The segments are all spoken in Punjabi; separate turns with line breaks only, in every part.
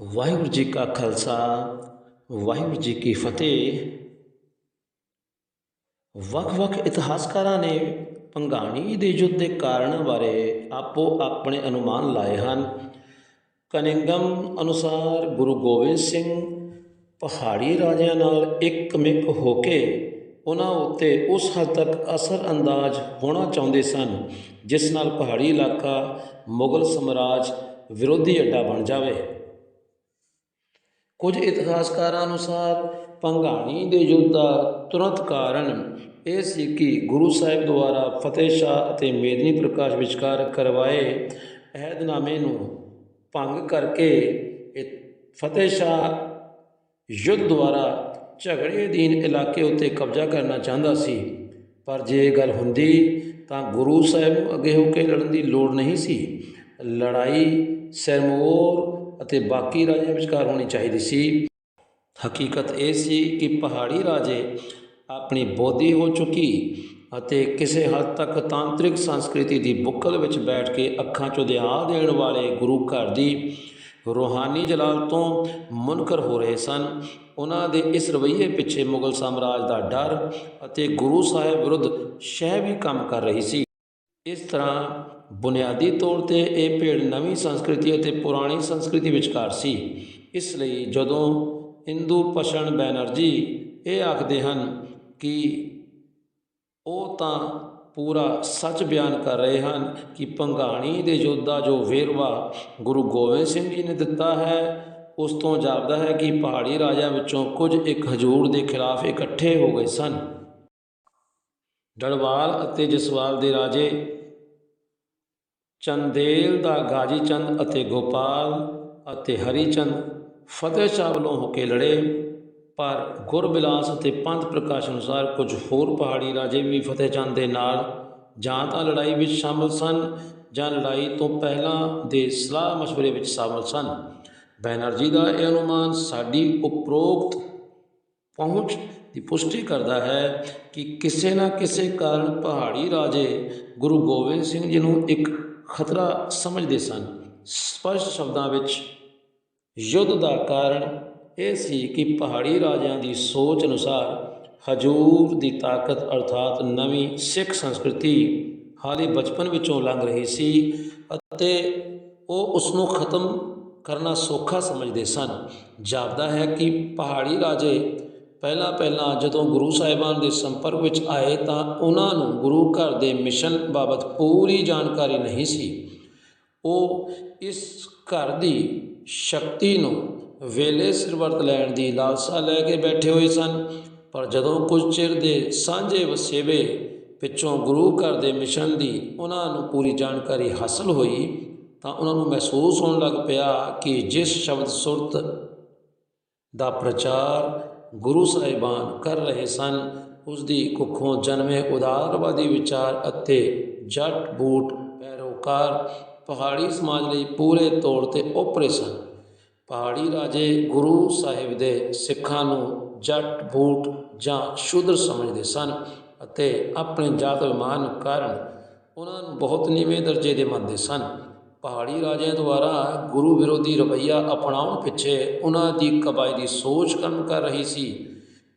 ਵਾਹਿਗੁਰੂ ਜੀ ਕਾ ਖਾਲਸਾ, ਵਾਹਿਗੁਰੂ ਜੀ ਕੀ ਫਤਿਹ। ਵੱਖ-ਵੱਖ ਇਤਿਹਾਸਕਾਰਾਂ ਨੇ ਭੰਗਾਣੀ ਦੇ ਯੁੱਧ ਦੇ ਕਾਰਨਾਂ ਬਾਰੇ ਆਪੋ ਆਪਣੇ ਅਨੁਮਾਨ ਲਾਏ ਹਨ। ਕਨਿੰਗਮ ਅਨੁਸਾਰ ਗੁਰੂ ਗੋਬਿੰਦ ਸਿੰਘ ਪਹਾੜੀ ਰਾਜਿਆਂ ਨਾਲ ਇੱਕਮਿਕ ਹੋ ਕੇ ਉਹਨਾਂ ਉੱਤੇ ਉਸ ਹੱਦ ਤੱਕ ਅਸਰ ਅੰਦਾਜ਼ ਹੋਣਾ ਚਾਹੁੰਦੇ ਸਨ, ਜਿਸ ਨਾਲ ਪਹਾੜੀ ਇਲਾਕਾ ਮੁਗਲ ਸਮਰਾਜ ਵਿਰੋਧੀ ਅੱਡਾ ਬਣ ਜਾਵੇ। ਕੁਝ ਇਤਿਹਾਸਕਾਰਾਂ ਅਨੁਸਾਰ ਭੰਗਾਣੀ ਦੇ ਯੁੱਧ ਦਾ ਤੁਰੰਤ ਕਾਰਨ ਇਹ ਸੀ ਕਿ ਗੁਰੂ ਸਾਹਿਬ ਦੁਆਰਾ ਫਤਿਹ ਸ਼ਾਹ ਅਤੇ ਮੇਦਨੀ ਪ੍ਰਕਾਸ਼ ਵਿਚਕਾਰ ਕਰਵਾਏ ਅਹਿਦਨਾਮੇ ਨੂੰ ਭੰਗ ਕਰਕੇ ਫਤਿਹ ਸ਼ਾਹ ਯੁੱਧ ਦੁਆਰਾ ਝਗੜੇ ਅਧੀਨ ਇਲਾਕੇ ਉੱਤੇ ਕਬਜ਼ਾ ਕਰਨਾ ਚਾਹੁੰਦਾ ਸੀ। ਪਰ ਜੇ ਗੱਲ ਹੁੰਦੀ ਤਾਂ ਗੁਰੂ ਸਾਹਿਬ ਨੂੰ ਅੱਗੇ ਹੋ ਕੇ ਲੜਨ ਦੀ ਲੋੜ ਨਹੀਂ ਸੀ। ਲੜਾਈ ਸਿਰਮੌਰ ਅਤੇ ਬਾਕੀ ਰਾਜਿਆਂ ਵਿਚਕਾਰ ਹੋਣੀ ਚਾਹੀਦੀ ਸੀ। ਹਕੀਕਤ ਇਹ ਸੀ ਕਿ ਪਹਾੜੀ ਰਾਜੇ ਆਪਣੀ ਬੋਧੀ ਹੋ ਚੁੱਕੀ ਅਤੇ ਕਿਸੇ ਹੱਦ ਤੱਕ ਤਾਂਤਰਿਕ ਸੰਸਕ੍ਰਿਤੀ ਦੀ ਬੁੱਕਲ ਵਿੱਚ ਬੈਠ ਕੇ ਅੱਖਾਂ 'ਚੋਂ ਦਿਆ ਦੇਣ ਵਾਲੇ ਗੁਰੂ ਘਰ ਦੀ ਰੂਹਾਨੀ ਜਲਾਲ ਤੋਂ ਮੁਨਕਰ ਹੋ ਰਹੇ ਸਨ। ਉਹਨਾਂ ਦੇ ਇਸ ਰਵੱਈਏ ਪਿੱਛੇ ਮੁਗਲ ਸਾਮਰਾਜ ਦਾ ਡਰ ਅਤੇ ਗੁਰੂ ਸਾਹਿਬ ਵਿਰੁੱਧ ਸ਼ਹਿ ਵੀ ਕੰਮ ਕਰ ਰਹੀ ਸੀ। ਇਸ ਤਰ੍ਹਾਂ ਬੁਨਿਆਦੀ ਤੌਰ ਤੇ ਇਹ ਭੇੜ ਨਵੀਂ ਸੰਸਕ੍ਰਿਤੀ ਅਤੇ ਪੁਰਾਣੀ ਸੰਸਕ੍ਰਿਤੀ ਵਿਚਕਾਰ ਸੀ। ਇਸ ਲਈ ਜਦੋਂ ਇੰਦੂ ਪਛਣ ਬੈਨਰਜੀ ਇਹ ਆਖਦੇ ਹਨ ਕਿ ਉਹ ਤਾਂ ਪੂਰਾ ਸੱਚ ਬਿਆਨ ਕਰ ਰਹੇ ਹਨ ਕਿ ਭੰਗਾਣੀ ਦੇ ਯੋਧਾ ਜੋ ਵੇਰਵਾ ਗੁਰੂ ਗੋਬਿੰਦ ਸਿੰਘ ਜੀ ਨੇ ਦਿੱਤਾ ਹੈ, ਉਸ ਤੋਂ ਜਾਪਦਾ ਹੈ ਕਿ ਪਹਾੜੀ ਰਾਜਿਆਂ ਵਿੱਚੋਂ ਕੁਝ ਇੱਕ ਹਜੂਰ ਦੇ ਖਿਲਾਫ ਇਕੱਠੇ ਹੋ ਗਏ ਸਨ। ਡੜਵਾਲ ਅਤੇ ਜਸਵਾਲ ਦੇ ਰਾਜੇ ਚੰਦੇਲ ਦਾ ਗਾਜੀ ਚੰਦ ਅਤੇ ਗੋਪਾਲ ਅਤੇ ਹਰੀਚੰਦ ਫਤਿਹ ਸ਼ਾਹ ਵੱਲੋਂ ਹੋ ਕੇ ਲੜੇ, ਪਰ ਗੁਰਬਿਲਾਸ ਅਤੇ ਪੰਥ ਪ੍ਰਕਾਸ਼ ਅਨੁਸਾਰ ਕੁਝ ਹੋਰ ਪਹਾੜੀ ਰਾਜੇ ਵੀ ਫਤਿਹ ਚੰਦ ਦੇ ਨਾਲ ਜਾਂ ਤਾਂ ਲੜਾਈ ਵਿੱਚ ਸ਼ਾਮਲ ਸਨ ਜਾਂ ਲੜਾਈ ਤੋਂ ਪਹਿਲਾਂ ਦੇ ਸਲਾਹ مشਵਰੇ ਵਿੱਚ ਸ਼ਾਮਲ ਸਨ। ਬੈਨਰਜੀ ਦਾ ਇਹ ਅਨੁਮਾਨ ਸਾਡੀ ਉਪਰੋਕਤ ਪਹੁੰਚ ਦੀ ਪੁਸ਼ਟੀ ਕਰਦਾ ਹੈ ਕਿ ਕਿਸੇ ਨਾ ਕਿਸੇ ਕਾਰਨ ਪਹਾੜੀ ਰਾਜੇ ਗੁਰੂ ਗੋਬਿੰਦ ਸਿੰਘ ਜੀ ਨੂੰ ਇੱਕ ਖਤਰਾ ਸਮਝਦੇ ਸਨ। ਸਪਸ਼ਟ ਸ਼ਬਦਾਂ ਵਿੱਚ ਯੁੱਧ ਦਾ ਕਾਰਨ ਇਹ ਸੀ ਕਿ ਪਹਾੜੀ ਰਾਜਿਆਂ ਦੀ ਸੋਚ ਅਨੁਸਾਰ ਹਜੂਰ ਦੀ ਤਾਕਤ ਅਰਥਾਤ ਨਵੀਂ ਸਿੱਖ ਸੰਸਕ੍ਰਿਤੀ ਹਾਲੇ ਬਚਪਨ ਵਿੱਚੋਂ ਲੰਘ ਰਹੀ ਸੀ ਅਤੇ ਉਹ ਉਸ ਨੂੰ ਖਤਮ ਕਰਨਾ ਸੌਖਾ ਸਮਝਦੇ ਸਨ। ਜਾਪਦਾ ਹੈ ਕਿ ਪਹਾੜੀ ਰਾਜੇ ਪਹਿਲਾਂ ਪਹਿਲਾਂ ਜਦੋਂ ਗੁਰੂ ਸਾਹਿਬਾਨ ਦੇ ਸੰਪਰਕ ਵਿੱਚ ਆਏ ਤਾਂ ਉਹਨਾਂ ਨੂੰ ਗੁਰੂ ਘਰ ਦੇ ਮਿਸ਼ਨ ਬਾਬਤ ਪੂਰੀ ਜਾਣਕਾਰੀ ਨਹੀਂ ਸੀ। ਉਹ ਇਸ ਘਰ ਦੀ ਸ਼ਕਤੀ ਨੂੰ ਵੇਲੇ ਸਿਰ ਵਰਤ ਲੈਣ ਦੀ ਲਾਲਸਾ ਲੈ ਕੇ ਬੈਠੇ ਹੋਏ ਸਨ। ਪਰ ਜਦੋਂ ਕੁਝ ਚਿਰ ਦੇ ਸਾਂਝੇ ਵਸੇਵੇ ਪਿੱਛੋਂ ਗੁਰੂ ਘਰ ਦੇ ਮਿਸ਼ਨ ਦੀ ਉਹਨਾਂ ਨੂੰ ਪੂਰੀ ਜਾਣਕਾਰੀ ਹਾਸਲ ਹੋਈ ਤਾਂ ਉਹਨਾਂ ਨੂੰ ਮਹਿਸੂਸ ਹੋਣ ਲੱਗ ਪਿਆ ਕਿ ਜਿਸ ਸ਼ਬਦ ਸੁਰਤ ਦਾ ਪ੍ਰਚਾਰ ਗੁਰੂ ਸਾਹਿਬਾਨ ਕਰ ਰਹੇ ਸਨ। ਉਸ ਦੀ ਕੁੱਖੋਂ ਜਨਮੇ ਉਦਾਰਵਾਦੀ ਵਿਚਾਰ ਅਤੇ ਜੱਟ ਬੂਟ ਪੈਰੋਕਾਰ ਪਹਾੜੀ ਸਮਾਜ ਲਈ ਪੂਰੇ ਤੌਰ ਤੇ ਓਪਰੇ ਸਨ। ਪਹਾੜੀ ਰਾਜੇ ਗੁਰੂ ਸਾਹਿਬ ਦੇ ਸਿੱਖਾਂ ਨੂੰ ਜੱਟ ਬੂਟ ਜਾਂ ਸ਼ੂਦਰ ਸਮਝਦੇ ਸਨ ਅਤੇ ਆਪਣੇ ਜਾਤ ਅਭਿਮਾਨ ਕਾਰਨ ਉਹਨਾਂ ਨੂੰ ਬਹੁਤ ਨੀਵੇਂ ਦਰਜੇ ਦੇ ਮੰਨਦੇ ਸਨ। ਪਹਾੜੀ ਰਾਜਿਆਂ ਦੁਆਰਾ ਗੁਰੂ ਵਿਰੋਧੀ ਰਵੱਈਆ ਅਪਣਾਉਣ ਪਿੱਛੇ ਉਹਨਾਂ ਦੀ ਕਬਾਇਲੀ ਸੋਚ ਕੰਮ ਕਰ ਰਹੀ ਸੀ।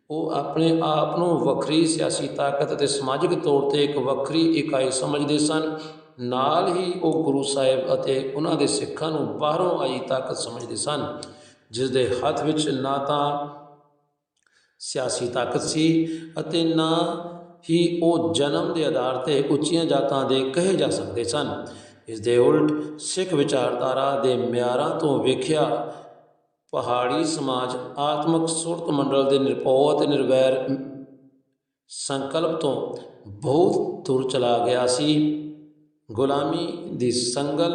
ਉਹ ਆਪਣੇ ਆਪ ਨੂੰ ਵੱਖਰੀ ਸਿਆਸੀ ਤਾਕਤ ਅਤੇ ਸਮਾਜਿਕ ਤੌਰ ਤੇ ਇੱਕ ਵੱਖਰੀ ਇਕਾਈ ਸਮਝਦੇ ਸਨ। ਨਾਲ ਹੀ ਉਹ ਗੁਰੂ ਸਾਹਿਬ ਅਤੇ ਉਹਨਾਂ ਦੇ ਸਿੱਖਾਂ ਨੂੰ ਬਾਹਰੋਂ ਆਈ ਤਾਕਤ ਸਮਝਦੇ ਸਨ, ਜਿਸ ਦੇ ਹੱਥ ਵਿੱਚ ਨਾ ਤਾਂ ਸਿਆਸੀ ਤਾਕਤ ਸੀ ਅਤੇ ਨਾ ਹੀ ਉਹ ਜਨਮ ਦੇ ਆਧਾਰ ਤੇ ਉੱਚੀਆਂ ਜਾਤਾਂ ਦੇ ਕਹੇ ਜਾ ਸਕਦੇ ਸਨ। ਇਸ ਦੇ ਉਲਟ ਸਿੱਖ ਵਿਚਾਰਧਾਰਾ ਦੇ ਮਿਆਰਾਂ ਤੋਂ ਵੇਖਿਆ, ਪਹਾੜੀ ਸਮਾਜ ਆਤਮਿਕ ਸੁਰਤ ਮੰਡਲ ਦੇ ਨਿਰਭਉ ਅਤੇ ਨਿਰਵੈਰ ਸੰਕਲਪ ਤੋਂ ਬਹੁਤ ਦੂਰ ਚਲਾ ਗਿਆ ਸੀ। ਗੁਲਾਮੀ ਦੀ ਸੰਗਲ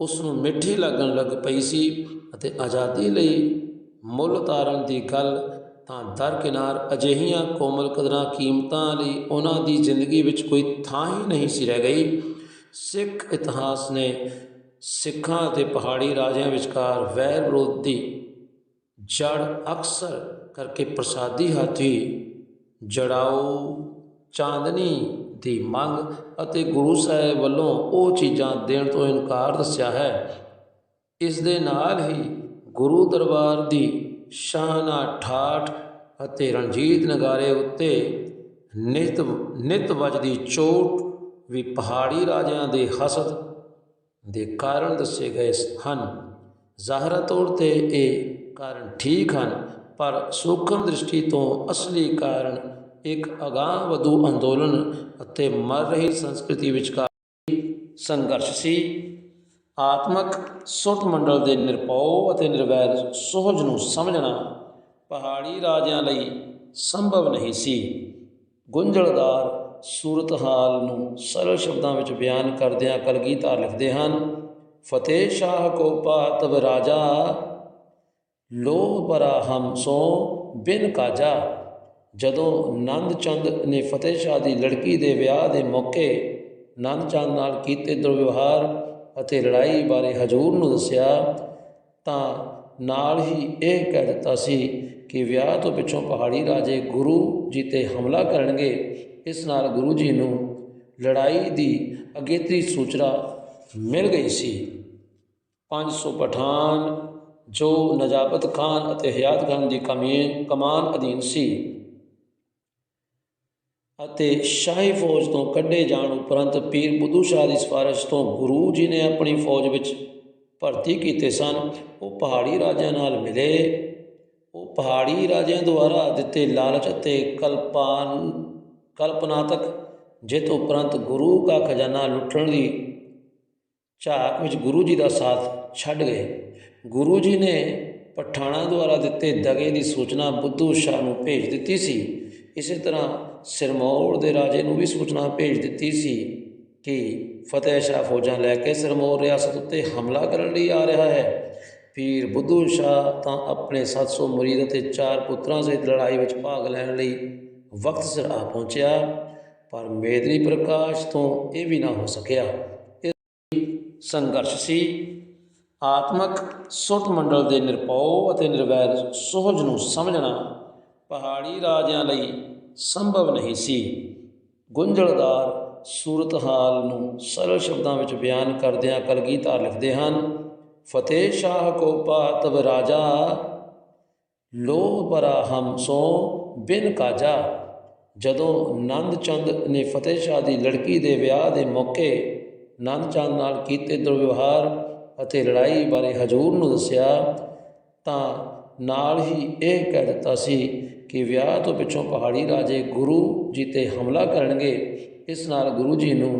ਉਸ ਨੂੰ ਮਿੱਠੀ ਲੱਗਣ ਲੱਗ ਪਈ ਸੀ ਅਤੇ ਆਜ਼ਾਦੀ ਲਈ ਮੁੱਲ ਤਾਰਨ ਦੀ ਗੱਲ ਤਾਂ ਦਰਕਿਨਾਰ ਅਜਿਹੀਆਂ ਕੋਮਲ ਕਦਰਾਂ ਕੀਮਤਾਂ ਲਈ ਉਹਨਾਂ ਦੀ ਜ਼ਿੰਦਗੀ ਵਿੱਚ ਕੋਈ ਥਾਂ ਹੀ ਨਹੀਂ ਸੀ ਰਹਿ ਗਈ। ਸਿੱਖ ਇਤਿਹਾਸ ਨੇ ਸਿੱਖਾਂ ਅਤੇ ਪਹਾੜੀ ਰਾਜਿਆਂ ਵਿਚਕਾਰ ਵੈਰ ਵਿਰੋਧੀ ਜੜ ਅਕਸਰ ਕਰਕੇ ਪ੍ਰਸਾਦੀ ਹਾਥੀ, ਜੜਾਓ, ਚਾਂਦਨੀ ਦੀ ਮੰਗ ਅਤੇ ਗੁਰੂ ਸਾਹਿਬ ਵੱਲੋਂ ਉਹ ਚੀਜ਼ਾਂ ਦੇਣ ਤੋਂ ਇਨਕਾਰ ਦੱਸਿਆ ਹੈ। ਇਸ ਦੇ ਨਾਲ ਹੀ ਗੁਰੂ ਦਰਬਾਰ ਦੀ ਸ਼ਾਹਨਾ ਠਾਠ ਅਤੇ ਰਣਜੀਤ ਨਗਾਰੇ ਉੱਤੇ ਨਿਤ ਨਿਤ ਵੱਜਦੀ ਚੋਟ ਵੀ ਪਹਾੜੀ ਰਾਜਿਆਂ ਦੇ ਹਸਦ ਦੇ ਕਾਰਨ ਦੱਸੇ ਗਏ ਹਨ। ਜ਼ਾਹਰਾ ਤੌਰ ਤੇ ਇਹ ਕਾਰਨ ਠੀਕ ਹਨ, ਪਰ ਸੂਖਮ ਦ੍ਰਿਸ਼ਟੀ ਤੋਂ ਅਸਲੀ ਕਾਰਨ ਇੱਕ ਅਗਾਂਹ ਵਧੂ ਅੰਦੋਲਨ ਅਤੇ ਮਰ ਰਹੀ ਸੰਸਕ੍ਰਿਤੀ ਵਿਚਕਾਰ ਸੰਘਰਸ਼ ਸੀ। ਆਤਮਕ ਸੁੱਟ ਮੰਡਲ ਦੇ ਨਿਰਭਉ ਅਤੇ ਨਿਰਵੈਰ ਸੁਹਜ ਨੂੰ ਸਮਝਣਾ ਪਹਾੜੀ ਰਾਜਿਆਂ ਲਈ ਸੰਭਵ ਨਹੀਂ ਸੀ। ਗੁੰਝਲਦਾਰ ਸੂਰਤ-ਹਾਲ ਨੂੰ ਸਰਲ ਸ਼ਬਦਾਂ ਵਿੱਚ ਬਿਆਨ ਕਰਦਿਆਂ ਕਲਗੀਧਰ ਲਿਖਦੇ ਹਨ, ਫਤਿਹ ਸ਼ਾਹ ਕੋ ਪਾਤਵ ਰਾਜਾ, ਲੋਹ ਬਰਾ ਹਮ ਸੋ ਬਿਨ ਕਾਜਾ। ਜਦੋਂ ਨੰਦ ਚੰਦ ਨੇ ਫਤਿਹ ਸ਼ਾਹ ਦੀ ਲੜਕੀ ਦੇ ਵਿਆਹ ਦੇ ਮੌਕੇ ਨੰਦ ਚੰਦ ਨਾਲ ਕੀਤੇ ਦੁਰਵਿਵਹਾਰ ਅਤੇ ਲੜਾਈ ਬਾਰੇ ਹਜੂਰ ਨੂੰ ਦੱਸਿਆ, ਤਾਂ ਨਾਲ ਹੀ ਇਹ ਕਹਿ ਦਿੱਤਾ ਸੀ ਕਿ ਵਿਆਹ ਤੋਂ ਪਿੱਛੋਂ ਪਹਾੜੀ ਰਾਜੇ ਗੁਰੂ ਜੀ ਤੇ ਹਮਲਾ ਕਰਨਗੇ, ਇਸ ਨਾਲ ਗੁਰੂ ਜੀ ਨੂੰ ਲੜਾਈ ਦੀ ਅਗੇਤਰੀ ਸੂਚਨਾ ਮਿਲ ਗਈ ਸੀ। 500 ਪਠਾਨ, ਜੋ ਨਜਾਬਤ ਖਾਨ ਅਤੇ ਹਯਾਤ ਖਾਨ ਦੀ ਕਮੀਨ ਕਮਾਨ ਅਧੀਨ ਸੀ ਅਤੇ ਸ਼ਾਹੀ ਫੌਜ ਤੋਂ ਕੱਢੇ ਜਾਣ ਉਪਰੰਤ ਪੀਰ ਬੁੱਧੂ ਸ਼ਾਹ ਦੀ ਸਿਫਾਰਿਸ਼ ਤੋਂ ਗੁਰੂ ਜੀ ਨੇ ਆਪਣੀ ਫੌਜ ਵਿੱਚ ਭਰਤੀ ਕੀਤੇ ਸਨ। ਉਹ ਪਹਾੜੀ ਰਾਜਿਆਂ ਨਾਲ ਮਿਲੇ। ਉਹ ਪਹਾੜੀ ਰਾਜਿਆਂ ਦੁਆਰਾ ਦਿੱਤੇ ਲਾਲਚ ਅਤੇ ਕਲਪਾਨ, ਕਲਪਨਾਤਕ ਜਿੱਤ ਉਪਰੰਤ ਗੁਰੂ ਦਾ ਖਜ਼ਾਨਾ ਲੁੱਟਣ ਦੀ ਝਾਕ ਵਿੱਚ ਗੁਰੂ ਜੀ ਦਾ ਸਾਥ ਛੱਡ ਗਏ। ਗੁਰੂ ਜੀ ਨੇ ਪਠਾਣਾ ਦੁਆਰਾ ਦਿੱਤੇ ਦਗੇ ਦੀ ਸੂਚਨਾ ਬੁੱਧੂ ਸ਼ਾਹ ਨੂੰ ਭੇਜ ਦਿੱਤੀ ਸੀ। ਇਸੇ ਤਰ੍ਹਾਂ ਸਿਰਮੌਰ ਦੇ ਰਾਜੇ ਨੂੰ ਵੀ ਸੂਚਨਾ ਭੇਜ ਦਿੱਤੀ ਸੀ। ਕਿ ਫਤਿਹ ਸ਼ਾਹ ਫੌਜਾਂ ਲੈ ਕੇ ਸਿਰਮੌਰ ਰਿਆਸਤ ਉੱਤੇ ਹਮਲਾ ਕਰਨ ਲਈ ਆ ਰਿਹਾ ਹੈ। ਪੀਰ ਬੁੱਧੂ ਸ਼ਾਹ ਤਾਂ ਆਪਣੇ 700 ਮੁਰੀਦ ਅਤੇ ਚਾਰ ਪੁੱਤਰਾਂ ਸਹਿਤ ਲੜਾਈ ਵਿੱਚ ਭਾਗ ਲੈਣ ਲਈ ਵਕਤ ਸਿਰ ਆ ਪਹੁੰਚਿਆ, ਪਰ ਮੇਦਨੀ ਪ੍ਰਕਾਸ਼ ਤੋਂ ਇਹ ਵੀ ਨਾ ਹੋ ਸਕਿਆ। ਇਹ ਸੰਘਰਸ਼ ਸੀ। ਆਤਮਕ ਸੁੱਟ ਮੰਡਲ ਦੇ ਨਿਰਭਉ ਅਤੇ ਨਿਰਵੈਰ ਸੁਹਜ ਨੂੰ ਸਮਝਣਾ ਪਹਾੜੀ ਰਾਜਿਆਂ ਲਈ ਸੰਭਵ ਨਹੀਂ ਸੀ। ਗੁੰਝਲਦਾਰ ਸੂਰਤ-ਹਾਲ ਨੂੰ ਸਰਲ ਸ਼ਬਦਾਂ ਵਿੱਚ ਬਿਆਨ ਕਰਦਿਆਂ ਕਲਗੀਧਰ ਲਿਖਦੇ ਹਨ, ਫਤਿਹ ਸ਼ਾਹ ਕੋ ਪਾਤਵ ਰਾਜਾ, ਲੋਹ ਬਰਾ ਹਮ ਸੋ ਬਿਨ ਕਾਜਾ। ਜਦੋਂ ਨੰਦ ਚੰਦ ਨੇ ਫਤਿਹ ਸ਼ਾਹ ਦੀ ਲੜਕੀ ਦੇ ਵਿਆਹ ਦੇ ਮੌਕੇ ਨੰਦ ਚੰਦ ਨਾਲ ਕੀਤੇ ਦੁਰਵਿਵਹਾਰ ਅਤੇ ਲੜਾਈ ਬਾਰੇ ਹਜੂਰ ਨੂੰ ਦੱਸਿਆ, ਤਾਂ ਨਾਲ ਹੀ ਇਹ ਕਹਿ ਦਿੱਤਾ ਸੀ ਕਿ ਵਿਆਹ ਤੋਂ ਪਿੱਛੋਂ ਪਹਾੜੀ ਰਾਜੇ ਗੁਰੂ ਜੀ ਤੇ ਹਮਲਾ ਕਰਨਗੇ। ਇਸ ਨਾਲ ਗੁਰੂ ਜੀ ਨੂੰ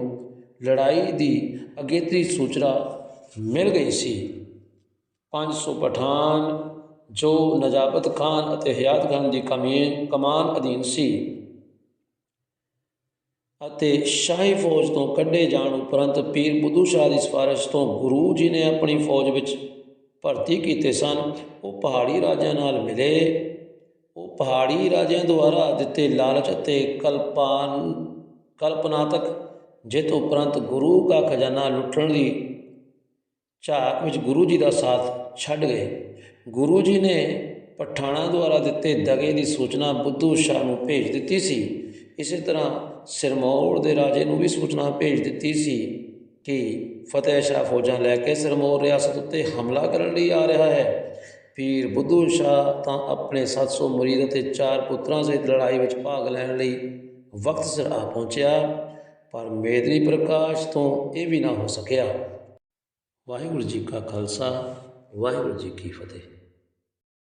ਲੜਾਈ ਦੀ ਅਗੇਤਰੀ ਸੂਚਨਾ ਮਿਲ ਗਈ ਸੀ। 500 ਪਠਾਨ, ਜੋ ਨਜਾਬਤ ਖਾਨ ਅਤੇ ਹਯਾਤ ਖਾਨ ਦੀ ਕਮੀਨ ਕਮਾਨ ਅਧੀਨ ਸੀ ਅਤੇ ਸ਼ਾਹੀ ਫੌਜ ਤੋਂ ਕੱਢੇ ਜਾਣ ਉਪਰੰਤ ਪੀਰ ਬੁੱਧੂ ਸ਼ਾਹ ਦੀ ਸਿਫਾਰਿਸ਼ ਤੋਂ ਗੁਰੂ ਜੀ ਨੇ ਆਪਣੀ ਫੌਜ ਵਿੱਚ ਭਰਤੀ ਕੀਤੇ ਸਨ। ਉਹ ਪਹਾੜੀ ਰਾਜਿਆਂ ਨਾਲ ਮਿਲੇ। ਪਹਾੜੀ ਰਾਜਿਆਂ ਦੁਆਰਾ ਦਿੱਤੇ ਲਾਲਚ ਅਤੇ ਕਲਪਾਨ, ਕਲਪਨਾਤਕ, ਜਿੱਤ ਉਪਰੰਤ ਗੁਰੂ ਦਾ ਖਜ਼ਾਨਾ ਲੁੱਟਣ ਦੀ ਝਾਕ ਵਿੱਚ ਗੁਰੂ ਜੀ ਦਾ ਸਾਥ ਛੱਡ ਗਏ। ਗੁਰੂ ਜੀ ਨੇ ਪਠਾਣਾ ਦੁਆਰਾ ਦਿੱਤੇ ਦਗੇ ਦੀ ਸੂਚਨਾ ਬੁੱਧੂ ਸ਼ਾਹ ਨੂੰ ਭੇਜ ਦਿੱਤੀ ਸੀ। ਇਸੇ ਤਰ੍ਹਾਂ ਸਿਰਮੌਰ ਦੇ ਰਾਜੇ ਨੂੰ ਵੀ ਸੂਚਨਾ ਭੇਜ ਦਿੱਤੀ ਸੀ ਕਿ ਫਤਿਹ ਸ਼ਾਹ ਫੌਜਾਂ ਲੈ ਕੇ ਸਿਰਮੌਰ ਰਿਆਸਤ ਉੱਤੇ ਹਮਲਾ ਕਰਨ ਲਈ ਆ ਰਿਹਾ ਹੈ। ਪੀਰ ਬੁੱਧੂ ਸ਼ਾਹ ਤਾਂ ਆਪਣੇ 700 ਮੁਰੀਦ ਅਤੇ ਚਾਰ ਪੁੱਤਰਾਂ ਸਹਿਤ ਲੜਾਈ ਵਿੱਚ ਭਾਗ ਲੈਣ ਲਈ ਵਕਤ ਸਿਰ ਆ ਪਹੁੰਚਿਆ, ਪਰ ਮੇਦਨੀ ਪ੍ਰਕਾਸ਼ ਤੋਂ ਇਹ ਵੀ ਨਾ ਹੋ ਸਕਿਆ। ਵਾਹਿਗੁਰੂ ਜੀ ਕਾ ਖਾਲਸਾ, ਵਾਹਿਗੁਰੂ ਜੀ ਕੀ ਫਤਿਹ।